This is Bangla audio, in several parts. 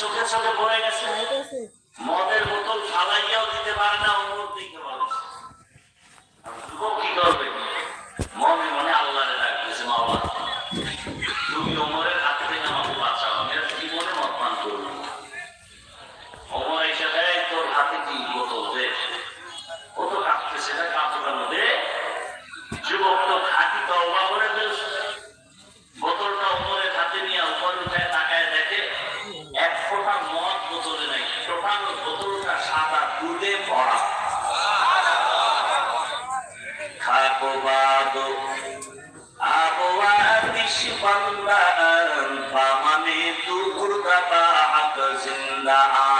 চোখে চোখে পড়ে গেছে। মদের বোতল ফালাইয়াও দিতে পারে না। Allah.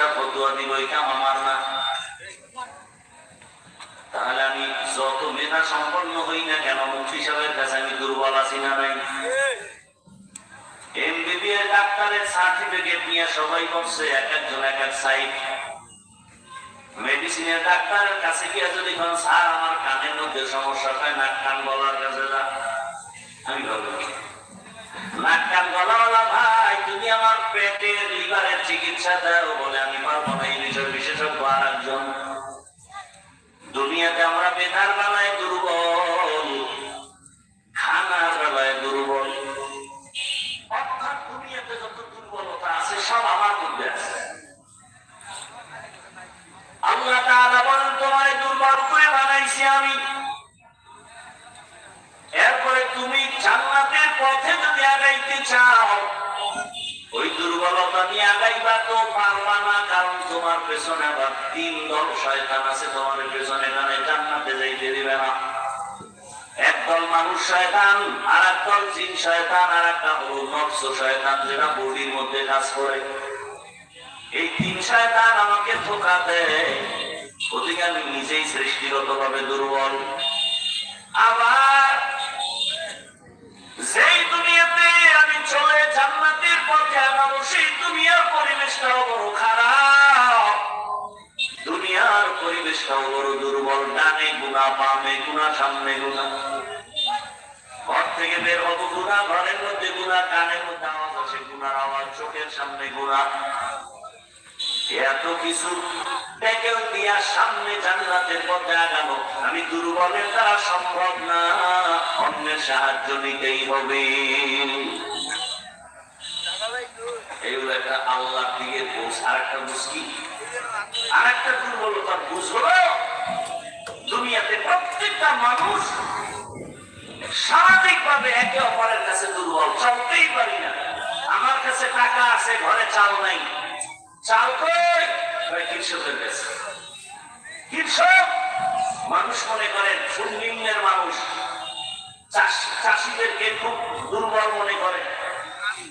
সাহেব ফতুয়া দিব, এটা আমার না। তাহলে আমি যত মেধা সম্পন্ন হই না কেন মুক্তি সাহেবের কাছে আমি দুর্বল আছি না নাই? এমবিবিএস ডাক্তারের সার্টিফিকেট নিয়ে সবাই করছে এক একজন, এক এক সাইড মেডিসিনের ডাক্তারের কাছে গিয়ে যদি কোন স্যার আমার কানের মধ্যে সমস্যা হয়, নাক কান গলার কাছে যা। আমি বলব নাক কান গলাওয়ালা ভাই, তুমি আমার পেটের লিভারের চিকিৎসা দাও বলে, আমি পারব না, এই বিশেষজ্ঞ আর একজন। দুনিয়াতে আমরা বেকার বেলায় দুর্বল, খানার বেলায় দুর্বল করে বানাইছি আমি। এরপরে তুমি জান্নাতের পথে যদি আগাইতে চাও জান্নাতে একদল মানুষ শয়তান আর একদল জিন শয়তান আর একটা হলো নফস শয়তান, যেটা বডির মধ্যে কাজ করে। এই তিন শয়তান আমাকে ধোকা দেয় ওদিকে আমি নিজেই সৃষ্টিগত ভাবে দুর্বল। আবার যেই দুনিয়াতে আমি চলে জান্নাতের দুনিয়ার পরিবেশটাও বড় দুর্বল, ডানে গুণা, বামে গুণা, সামনে গুণা। ঘর থেকে বের হব গুণা, ঘরের মধ্যে গুণা কানের মধ্যে আওয়াজ গুণার আওয়াজ, চোখের সামনে গুণা। এত কিছু দিয়া সামনে জান্নাতের পথে আগানো আমি দুর্বলের দ্বারা সম্ভব না, অন্যের সাহায্য নিতেই হবে। আল্লাহ দিকে আর একটা মুশকিল আর একটা দুর্বলতা বুঝলো দুনিয়াতে প্রত্যেকটা মানুষ সামাজিক ভাবে একে অপরের কাছে দুর্বল, চলতেই পারি না। আমার কাছে টাকা আছে, ঘরে চাল নাই। চাল কই? কৃষকের কাছে। কৃষক, মানুষ মনে করেন, সুনিম্নের মানুষ। চাষ- চাষিদেরকে খুব দুর্বল মনে করে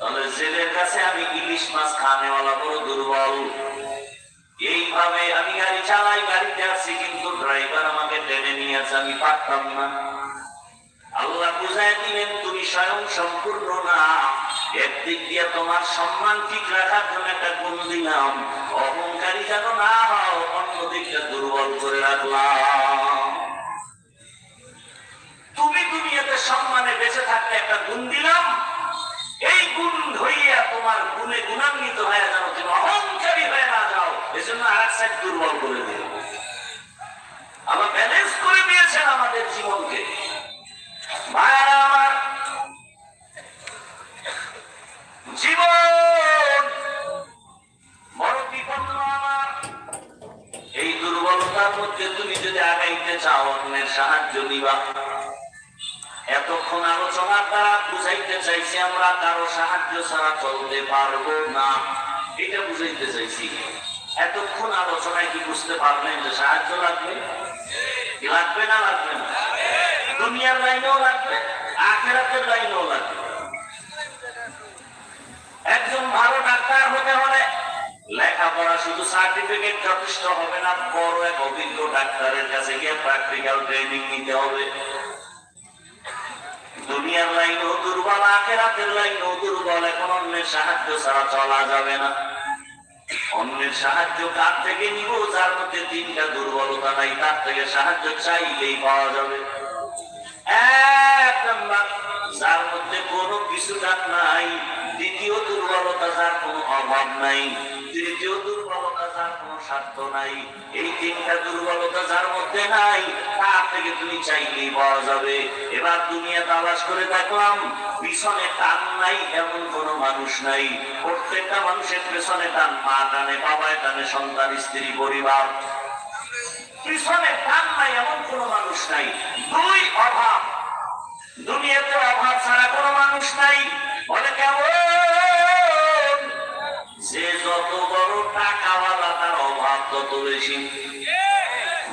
জেলের কাছে আমি ইলিশ মাছ খানেওয়ালা বড় দুর্বল। এইভাবে আমি গাড়ি চালাই, গাড়িতে আছি কিন্তু ড্রাইভার আমাকে টেনে নিয়ে আছে আমি পারতাম না। আল্লাহ বুঝাই দিলেন, তুমি স্বয়ং সম্পূর্ণ না। একদিক দিয়ে তোমার সম্মান ঠিক রাখার জন্য একটা গুণ দিলাম। অহংকারী যেন না হও অন্য দিকটা দুর্বল করে রাখলাম। তুমি দুনিয়াতে সম্মানে বেঁচে থাকতে একটা গুণ দিলাম। নির্গুণ হইয়া তোমার গুণে গুণান্বিত হয়ে যাও তুমি অহংকারী হয়ে না যাও, এজন্য আর এক দুর্বল করে দিল আবার ব্যালেন্স করে দিয়েছেন আমাদের জীবনকে। ভাইয়ারা আমার, জীবন! বড় বিপন্ন আমার। এই দুর্বলতার মধ্যে তুমি যদি আগাইতে চাও, অন্যের সাহায্য নিবা। আলোচনার দ্বারা বুঝাইতে চাইছি আমরা কারও সাহায্য ছাড়া চলতে পারব না। এটা বুঝাইতে চাইছি। এতক্ষণ আলোচনায় কি বুঝতে পারলেন যে সাহায্য লাগবে? লাগবে না লাগবে না? দুনিয়ার লাইনেও লাগবে, আখেরাতের লাইনেও লাগবে। একজন ভালো ডাক্তার হতে হলে লেখাপড়া শুধু সার্টিফিকেট যথেষ্ট হবে না, বড় এক অভিজ্ঞ ডাক্তারের কাছে গিয়ে প্র্যাকটিক্যাল ট্রেনিং নিতে হবে। দুনিয়ার লাইনও দুর্বল, আখেরাতের লাইনও দুর্বল, এখন অন্যের সাহায্য ছাড়া চলা যাবে না। অন্যের সাহায্য কার থেকে নিব? যার মধ্যে তিনটা দুর্বলতা নাই, তার থেকে সাহায্য চাইলেই পাওয়া যাবে। এক নাম্বার, যার মধ্যে কোনো কিছুটা নাই, দ্বিতীয় দুর্বলতা, যার কোনো অভাব নাই। পিছনে টান নাই, এমন কোনো মানুষ নাই। সন্তান, স্ত্রী, পরিবার। পিছনে টান নাই, এমন কোন মানুষ নাই। দুই অভাব। দুনিয়াতে অভাব ছাড়া কোনো মানুষ নাই। বলে কেমন? যে যত বড় টাকাওয়ালা তার অভাব তত বেশি।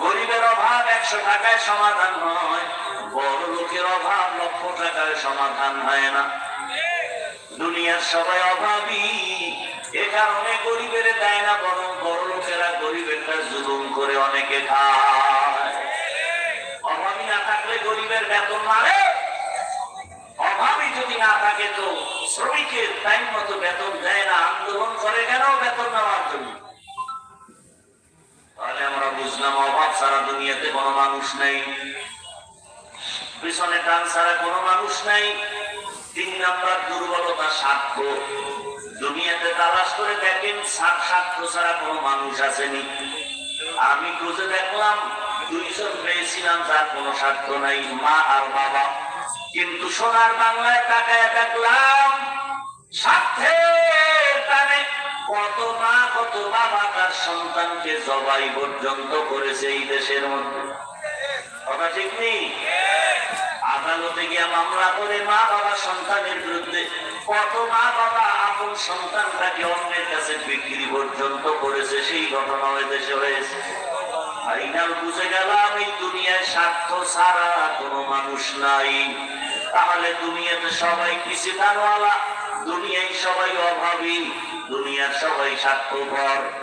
গরিবের অভাব একশো টাকায় সমাধান হয়, বড় লোকের অভাব লক্ষ টাকায় সমাধান হয় না। দুনিয়ার সবাই অভাবী, এ কারণে গরিবের দেয় না, বরং বড় লোকেরা গরিবেরটা জুলুম করে অনেকে খায়। অভাবী না থাকলে গরিবের বেতন মারে। অভাবী যদি না থাকে তো শ্রমিকের টাইম মতো বেতন দেয় না। আন্দোলন করে কেন বেতন নেওয়ার জন্য। তাহলে আমরা বুঝলাম, অভাব ছাড়া দুনিয়াতে কোনো মানুষ নেই। পিছনে টান ছাড়া কোনো মানুষ নাই। তিন নাম্বার দুর্বলতা স্বার্থ। দুনিয়াতে তালাশ করে দেখেন, সাত স্বার্থ ছাড়া কোনো মানুষ আসেনি। আমি খুঁজে দেখলাম, দুইজন পেয়েছিলাম, যার কোনো স্বার্থ নাই, মা আর বাবা। কিন্তু সোনার বাংলায় তাকায় দেখলাম স্বার্থের সন্তানকে জবাই পর্যন্ত করেছে এই দেশের মধ্যে। কথা ঠিক নেই? আদালতে গিয়ে মামলা করে মা বাবা সন্তানের বিরুদ্ধে কত মা বাবা আপন সন্তানটাকে অন্যের কাছে বিক্রি পর্যন্ত করেছে, সেই ঘটনা ওই দেশে হয়েছে। ফাইনাল বুঝে গেলাম, এই দুনিয়ায় স্বার্থ ছাড়া কোনো মানুষ নাই। তাহলে দুনিয়াতে সবাই কিছু দানওয়ালা দুনিয়ায় সবাই অভাবী, দুনিয়ার সবাই স্বার্থপর।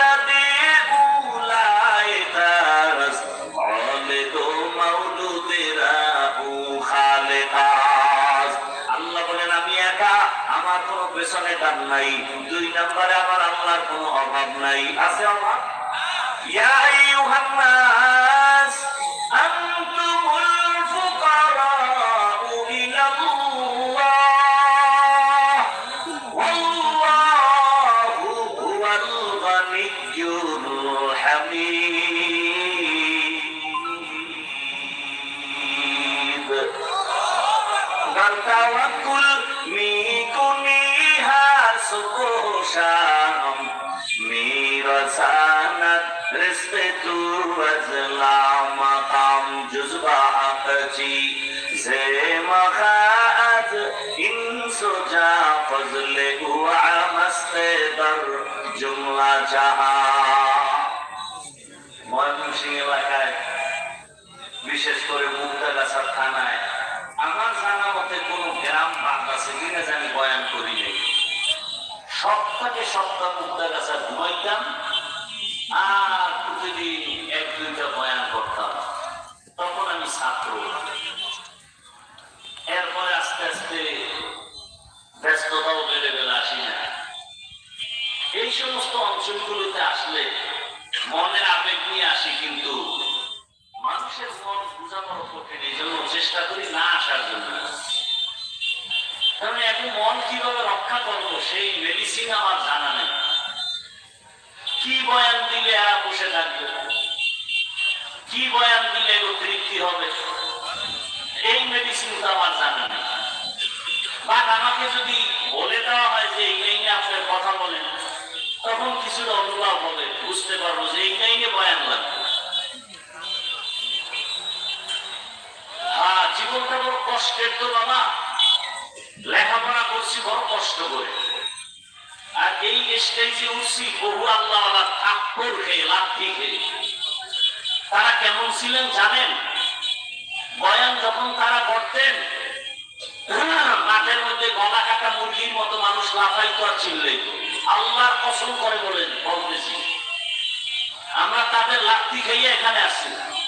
পেছনে টান নাই দুই নম্বরে আমার আল্লাহর কোনো অভাব নাই আছে অভাব يا أيها الناس أنتم الفقراء إلى الله والله هو الغني الحميد رزق تو وزلا مقام جزبا اقچی زیم خاعت ان سجا فضل وعمست در جملہ جہا ময়মনসিং এলাকায়, বিশেষ করে মুক্তাগাছার থানায়, আমার জানা মতে কোনো গ্রাম বাদ আছে কিনা জানি বয়ান করি নেই। সপ্তাহে সপ্তাহ মুক্তাগাছা ঘুমাইতাম আর প্রতিদিন কষ্টের তো বাবা লেখাপড়া করছি, বড় কষ্ট করে। আর এই স্টেজে উঠছি বহু আল্লাহ থাপ্পর খেয়ে, লাঠি খেয়ে। তারা কেমন ছিলেন জানেন? বয়ান যখন তারা করতেন, মাঠের মধ্যে গলা কাটা মুরগির মতো মানুষ লাফাইতো আর চিল্লাইত আল্লাহর কসম করে বলেন, বলতেছি। আমরা তাদের লাঠি খেয়ে এখানে আসছি বয়ানের টাইমে কেউ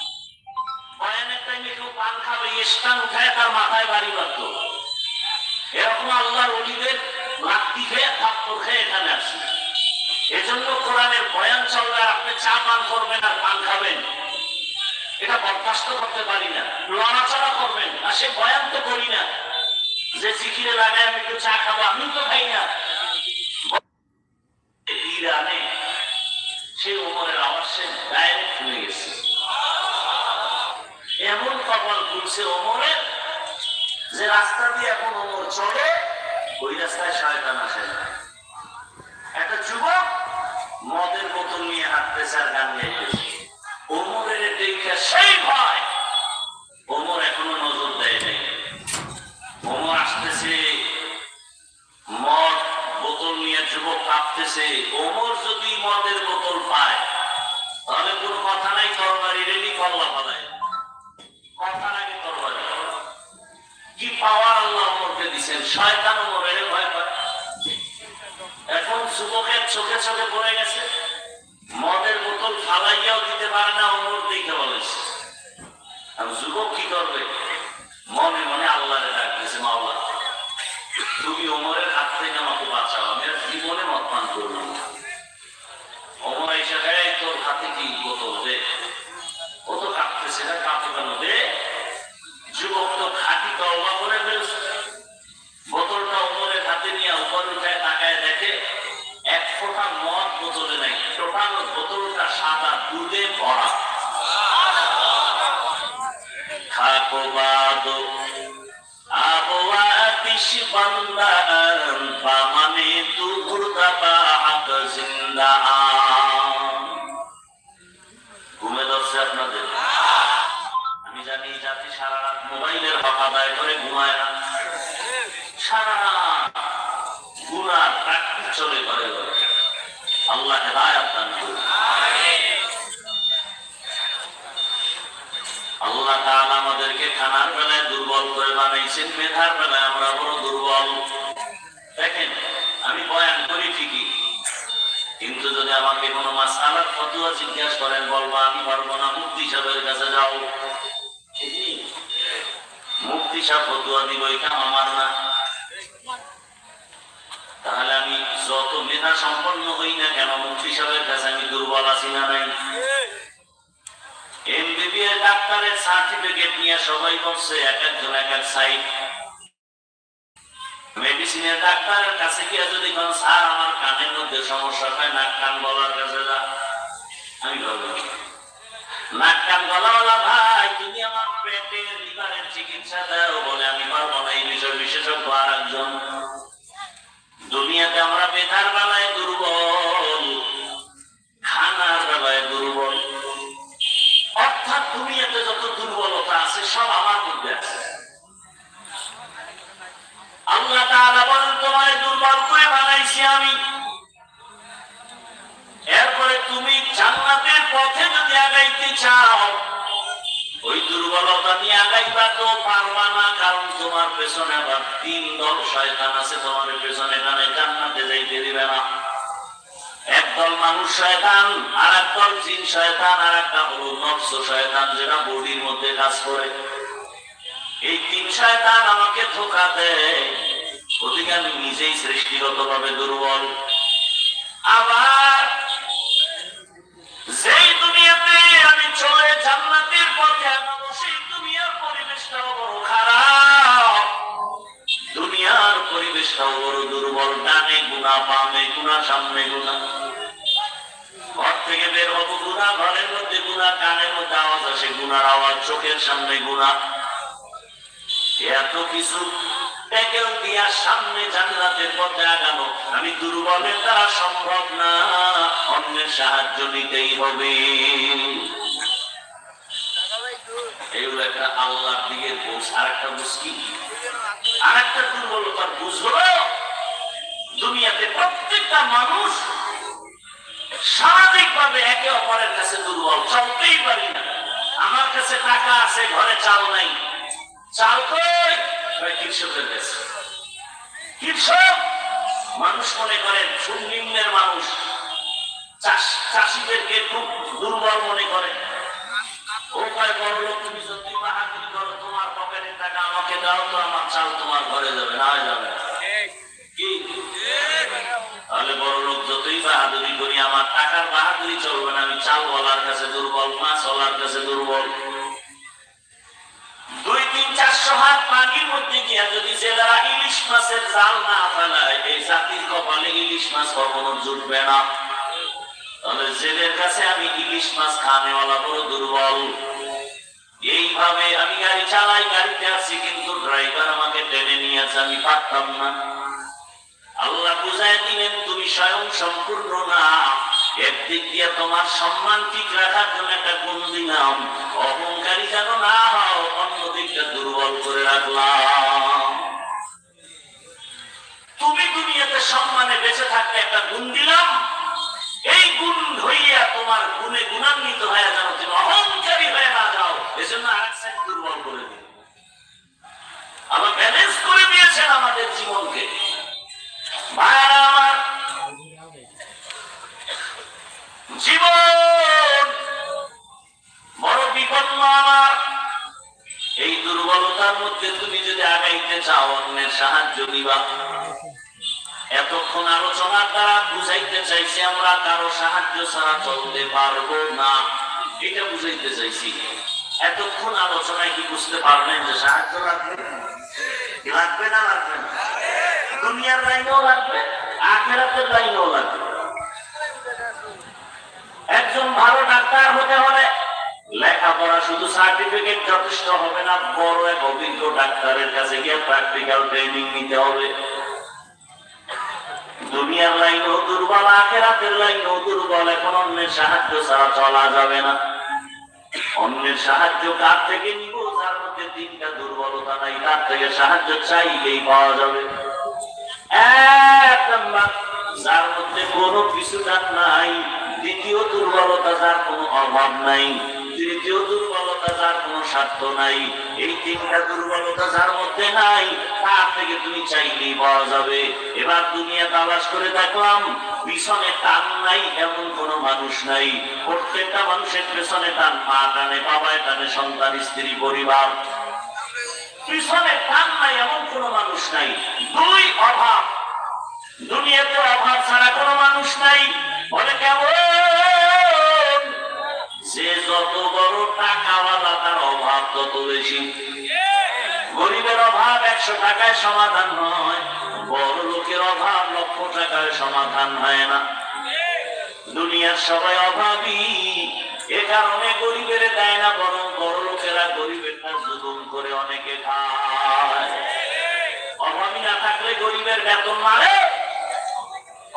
এটা বরখাস্ত করতে পারি না লড়াচড়া করবেন আর সে বয়ান তো করি যে জিকিরে লাগায়, আমি একটু চা খাব আমি তো খাই না। ইরানে সে ওমরের আওয়াজ সে ডাইরেক্ট শুনে গেছে এমন কপাল খুলছে ওমরের যে রাস্তা দিয়ে এখন ওমর চলে ওই রাস্তায় শয়তান আসে না। একটা যুবক মদের বোতল নিয়ে হাঁটতেছে আর গান দেখে সেই ভয়। এখনও নজর দেয় নাই ওমর আসতেছে, মদ বোতল নিয়ে যুবক কাঁপতেছে। ওমর যদি মদের বোতল পায়, তাহলে কোনো কথা নাই, তরবারি রেলি শয়তান ওমরের ভয় পায়। এখন যুবকের চোখে চোখে পড়ে গেছে। আতিশ মেধার বেলায় আমরা বড় দুর্বল। দেখেন, আমি বয়ান করি ঠিকই। কিন্তু যদি আমাকে কোনো মাসালার ফতুয়া জিজ্ঞাসা করেন, বলব, আমি পারব না মুক্তি সাহেবের কাছে যাও। মুক্তি সাহেব ফতুয়া দিব, এটা আমার না। তাহলে আমি যত মেধা সম্পন্ন হই না কেন মুক্তি সাহেবের কাছে আমি দুর্বল আছি না নাই? ডাক্তারের সার্টিফিকেট নিয়ে সবাই বলছে, এক একজন, এক এক সাইড মেডিসিনের ডাক্তারের কাছে গিয়ে যদি কোন স্যার আমার কানের মধ্যে সমস্যা হয়, নাক কান গলার কাছে যা। আমি নাক কান ভাই, তুমি আমার পেটের লিভারের চিকিৎসা দাও বলে আমি পারব না। এই বিষয় বিশেষজ্ঞ আর একজন দুনিয়াতে আমরা বেকার বেলায় দুর্বল খানার বেলায় দুর্বল অর্থাৎ দুনিয়াতে যত দুর্বলতা আছে সব আমার মধ্যে আছে। আল্লাহ তাআলা বলেন, তোমায় দুর্বল করে বানাইছি আমি। এরপরে তুমি জান্নাতের পথে যদি আগাইতে চাও, ওই দুর্বলতা নিয়ে আগাইবা তো পারবা না, কারণ তোমার পেছনে আবার তিন দল শয়তান আছে, তোমার পেছনে টানে জান্নাতে যাইতে দিবে না। একদল মানুষ শয়তান আর একদল জিন শয়তান আর একটা হলো নফস শয়তান যেটা বডির মধ্যে কাজ করে। এই তিন শয়তান আমাকে ধোকা দেয়, ওদিকে আমি নিজেই সৃষ্টিগত ভাবে দুর্বল। আবার যেই দুনিয়াতে আমি চলে জান্নাতের পথে গুণা সামনে গুণা ঘর থেকে বের হব গুণা ঘরের মধ্যে গুণা কানের মধ্যে আওয়াজ আসে গুনার আওয়াজ চোখের সামনে গুণা এত কিছু সামনে জান্নাতের পথে আগানো, আমি দুর্বলের দ্বারা সম্ভব না, অন্যের সাহায্য নিতেই হবে। এগুলো একটা আল্লাহর দিকে বুঝ আর একটা মুশকিল আর একটা দুর্বলতার বুঝ হলো দুনিয়াতে প্রত্যেকটা মানুষ সামাজিক ভাবে একে অপরের কাছে দুর্বল, চলতেই পারি না। আমার কাছে টাকা আছে, ঘরে চাল নাই। চাল কই? কৃষকের কাছে। কৃষক, মানুষ মনে করেন সুনিম্নের মানুষ। চাষ- চাষিদেরকে খুব দুর্বল মনে করে। ও কয়, বড় লোক, তুমি যদি বাহাদুরি করো, তোমার পকেটের টাকা আমাকে দাও তো আমার চাল তোমার ঘরে যাবে, না যাবে না। বাহাদুরি করি, আমার টাকার বাহাদুরি চলবে না। আমি চাল বলার কাছে দুর্বল, মাছ বলার কাছে দুর্বল। দুই, তিন চারশো হাত পানির মধ্যে গিয়া যদি জেলেরা ইলিশ মাছের জাল না ফেলায়, এই জাতির কপালে ইলিশ মাছ কখনো জুটবে না। তাহলে জেলের কাছে আমি ইলিশ মাছ খানেওয়ালা বড় দুর্বল। এইভাবে আমি গাড়ি চালাই, গাড়িতে আছি, কিন্তু ড্রাইভার আমাকে টেনে নিয়ে আছে, আমি পারতাম না। আল্লাহ বুঝায় দিলেন, তুমি স্বয়ং সম্পূর্ণ না। একদিক দিয়ে তোমার সম্মান ঠিক রাখার জন্য একটা গুণ দিলাম। অহংকারী যেন না হও অন্য দিকটা দুর্বল করে রাখলাম। তুমি দুনিয়াতে সম্মানে বেঁচে থাকতে একটা গুণ দিলাম। এই গুণ হইয়া তোমার গুণে গুণান্বিত হয়ে যাও তুমি অহংকারী হয়ে না যাও, এজন্য আরেক সাইড দুর্বল করে দিন আবার ব্যালেন্স করে দিয়েছেন আমাদের জীবনকে। আমার জীবন বড় বিপন্ন আমার। এই দুর্বলতার মধ্যে তুমি যদি আগাইতে চাও, অন্যের সাহায্য দিবা এতক্ষণ আলোচনার দ্বারা বুঝাইতে চাইছি আমরা, কারও সাহায্য ছাড়া চলতে পারব না। এটা বুঝাইতে চাইছি। এতক্ষণ আলোচনায় কি বুঝতে পারবেন যে সাহায্য লাগবে? লাগবে না লাগবে না? দুনিয়ার লাইনেও লাগবে, আখেরাতের লাইনেও লাগবে। একজন ভালো ডাক্তার হতে হলে লেখাপড়া শুধু সার্টিফিকেট যথেষ্ট হবে না, বড় এক অভিজ্ঞ ডাক্তারের কাছে গিয়ে প্র্যাকটিক্যাল ট্রেনিং নিতে হবে। দুনিয়ার লাইনও দুর্বল, আখেরাতের লাইনও দুর্বল, এখন অন্যের সাহায্য ছাড়া চলা যাবে না। অন্যের সাহায্য কার থেকে নিব? যার মধ্যে তিনটা দুর্বলতা নাই, তার থেকে সাহায্য চাইলেই পাওয়া যাবে। যার মধ্যে কোনো কিছুটা নাই। দ্বিতীয় দুর্বলতা যার কোনো অভাব নাই। তৃতীয় দুর্বলতা যার কোনো স্বার্থ নাই। এই তিনটা দুর্বলতা যার মধ্যে নাই, তার থেকে তুমি চাইলেই পাওয়া যাবে। এবার দুনিয়া তালাশ করে দেখলাম, পিছনে টান নাই, এমন কোন মানুষ নাই। প্রত্যেকটা মানুষের পেছনে টান মা টানে, বাবায় টানে, সন্তান, স্ত্রী, পরিবার। পিছনে টান নাই, এমন কোন মানুষ নাই। দুই অভাব। দুনিয়াতে অভাব ছাড়া কোনো মানুষ নাই। বলে কেমন? যে যত বড় টাকাওয়ালা, তার অভাব তত বেশি। গরিবের অভাব একশো টাকায় সমাধান নয় বড় লোকের অভাব লক্ষ টাকায় সমাধান হয় না। দুনিয়ার সবাই অভাবী। এ কারণে গরিবের দেয় না, বরং বড় লোকেরা গরিবের জুলুম করে অনেকে খায়। অভাবী না থাকলে গরিবের বেতন মারে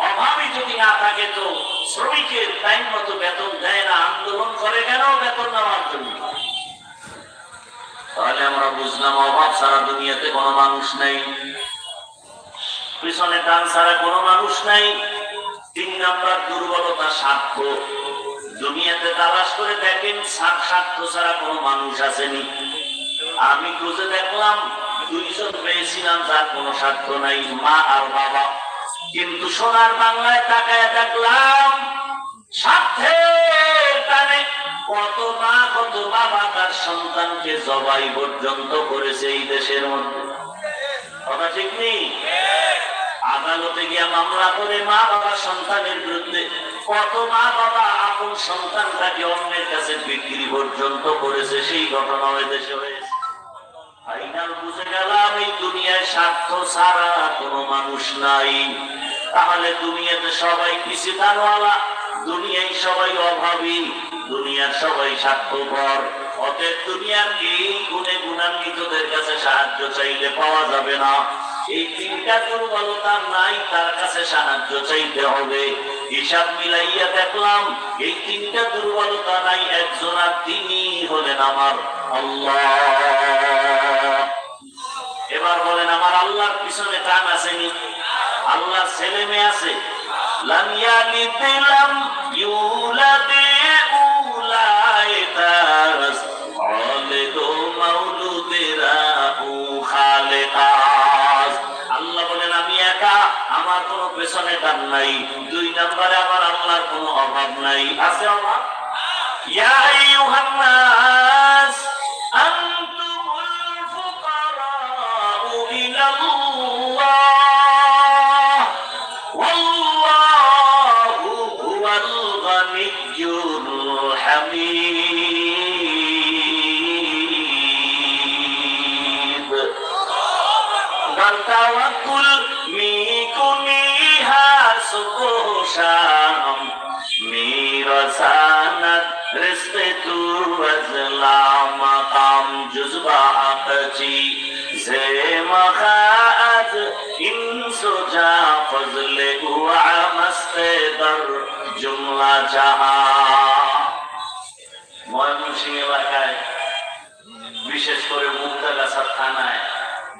অভাবী যদি না থাকে তো শ্রমিকের টাইম মতো বেতন দেয় না, আন্দোলন করে কেন বেতন নেওয়ার জন্য? তাহলে আমরা বুঝলাম অভাব ছাড়া দুনিয়াতে কোনো মানুষ নেই। পিছনে টান ছাড়া কোনো মানুষ নাই। তিন নাম্বার দুর্বলতা স্বার্থ। দুনিয়াতে তালাশ করে দেখেন স্বার্থ স্বার্থ ছাড়া কোনো মানুষ আসেনি। আমি খুঁজে দেখলাম, দুইজন পেয়েছিলাম, যার কোনো স্বার্থ নাই, মা আর বাবা। কিন্তু সোনার বাংলায় তাকায় দেখলাম, স্বার্থের টানে কত মা, কত বাবা তার সন্তানকে জবাই পর্যন্ত করেছে এই দেশের মধ্যে। কথা ঠিক নেই? আদালতে গিয়া মামলা করে মা বাবা সন্তানের বিরুদ্ধে কত মা বাবা আপন সন্তানটাকে অন্যের কাছে বিক্রি পর্যন্ত করেছে, সেই ঘটনা ওই দেশে হয়েছে। এই গুণে গুণান্বিতদের কাছে সাহায্য চাইলে পাওয়া যাবে না। এই তিনটা দুর্বলতা নাই, তার কাছে সাহায্য চাইতে হবে। হিসাব মিলাইয়া দেখলাম, এই তিনটা দুর্বলতা নাই, একজন আর তিনি হলেন আমার আল্লাহ। এবার বলেন, আমার আল্লাহর পিছনে টান আসেনি আল্লাহর ছেলে মেয়ে আছে? লাম ইয়ালিদ লাম ইউলাদ উলাইতাস ওয়ালিদু আমার কোনো পেছনে টান নাই। দুই নম্বরে আমার আল্লাহর কোনো অভাব নাই। আছে অভাব ইয়া مقام جزباتی زیمخ از این سجا فضل او عمست در جمله جہا ময়মনসিং এলাকায়, বিশেষ করে মুক্তাগাছার থানায়,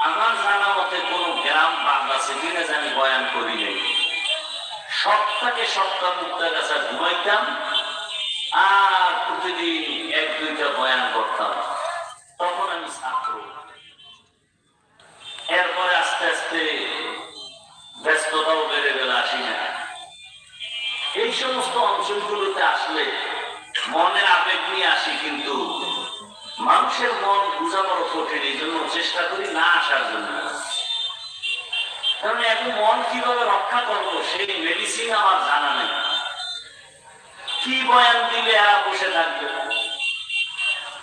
আমার জানা মতে কোন গ্রাম বাদ আছে কিনা জানি বয়ান করি নাই। সপ্তাহে সপ্তাহ মুক্তাগাছা ঘুমাইতাম, আর প্রতিদিন এক দুইটা বয়ান করতাম। এরপরে আস্তে আস্তে ব্যস্ততাও বেড়ে গেল, আসি না। এই সমস্ত অঞ্চলগুলোতে আসলে মনের আবেগ নিয়ে আসি, কিন্তু মানুষের মন বুঝা কঠিন, এই জন্য চেষ্টা করি না আসার জন্য। কারণ এখন মন কীভাবে রক্ষা করব, সেই মেডিসিন আমার জানা নেই। কি বয়ান দিলে এরা বসে থাকবে?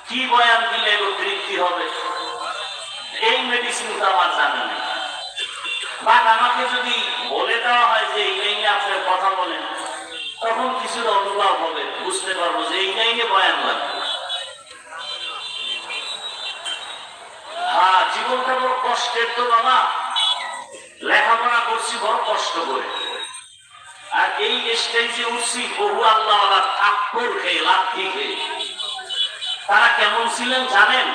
কি বয়ান দিলে তৃপ্তি হবে? এই মেডিসিন তো আমার জানা নেই। বা আমাকে যদি বলে দেওয়া হয় যে এই লাইনে আপনার কথা বলেন, তখন কিছুটা অনুভব হবে, বুঝতে পারব যে এই লাইনে বয়ান লাগবে হ্যাঁ জীবনটা বড় কষ্টের তো বাবা। লেখাপড়া করছি বড় কষ্ট করে। আর এই স্টেজে উঠছি বহু আল্লাহ ঠাকুর খেয়ে, লাঠি খেয়ে। তারা কেমন ছিলেন জানেন?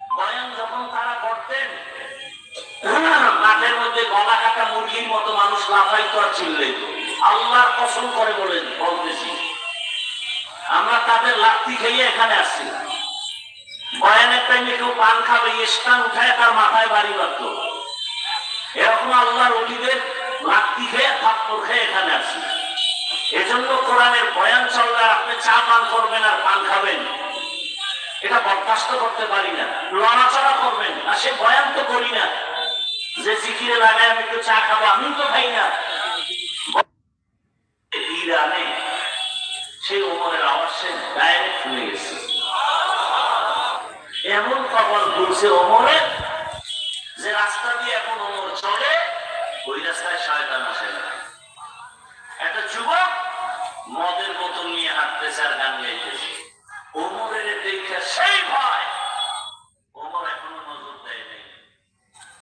বয়ান যখন তারা করতেন মাঠের মধ্যে গলা কাটা মুরগির মতো মানুষ লাফাইতো আর চিল্লাইত আল্লাহর কসম করে বলেন, বলতেছি, আমরা তাদের লাঠি খেয়ে এখানে আসছি। বয়ানের টাইমে কেউ পান খাবে স্টান উঠায় তার মাথায় বাড়ি মারতো এরকম আল্লাহর অলিদের লাঠি খেয়ে থাপ্পর খেয়ে এখানে আসি এজন্য কোরআনের বয়ান চললে আপনি চা পান করবেন আর পান খাবেন। এটা বরদাস্ত করতে পারি না। লড়াচড়া করবেন আর সে বয়ান তো করি না। যে জিকিরে লাগায় আমি একটু চা খাব আমি তো খাই না। সেই ওমরের আওয়াজ সে ডাইরেক্ট শুনে গেছে। এমন বলছে ওমরের যে রাস্তা দিয়ে এখন ওমর চলে ওই রাস্তায় শয়তান আসে না। একটা যুবক মদের বোতল নিয়ে হাঁটতেছে আর গান গাইতেছে। ওমরের দেখা সেই ভাব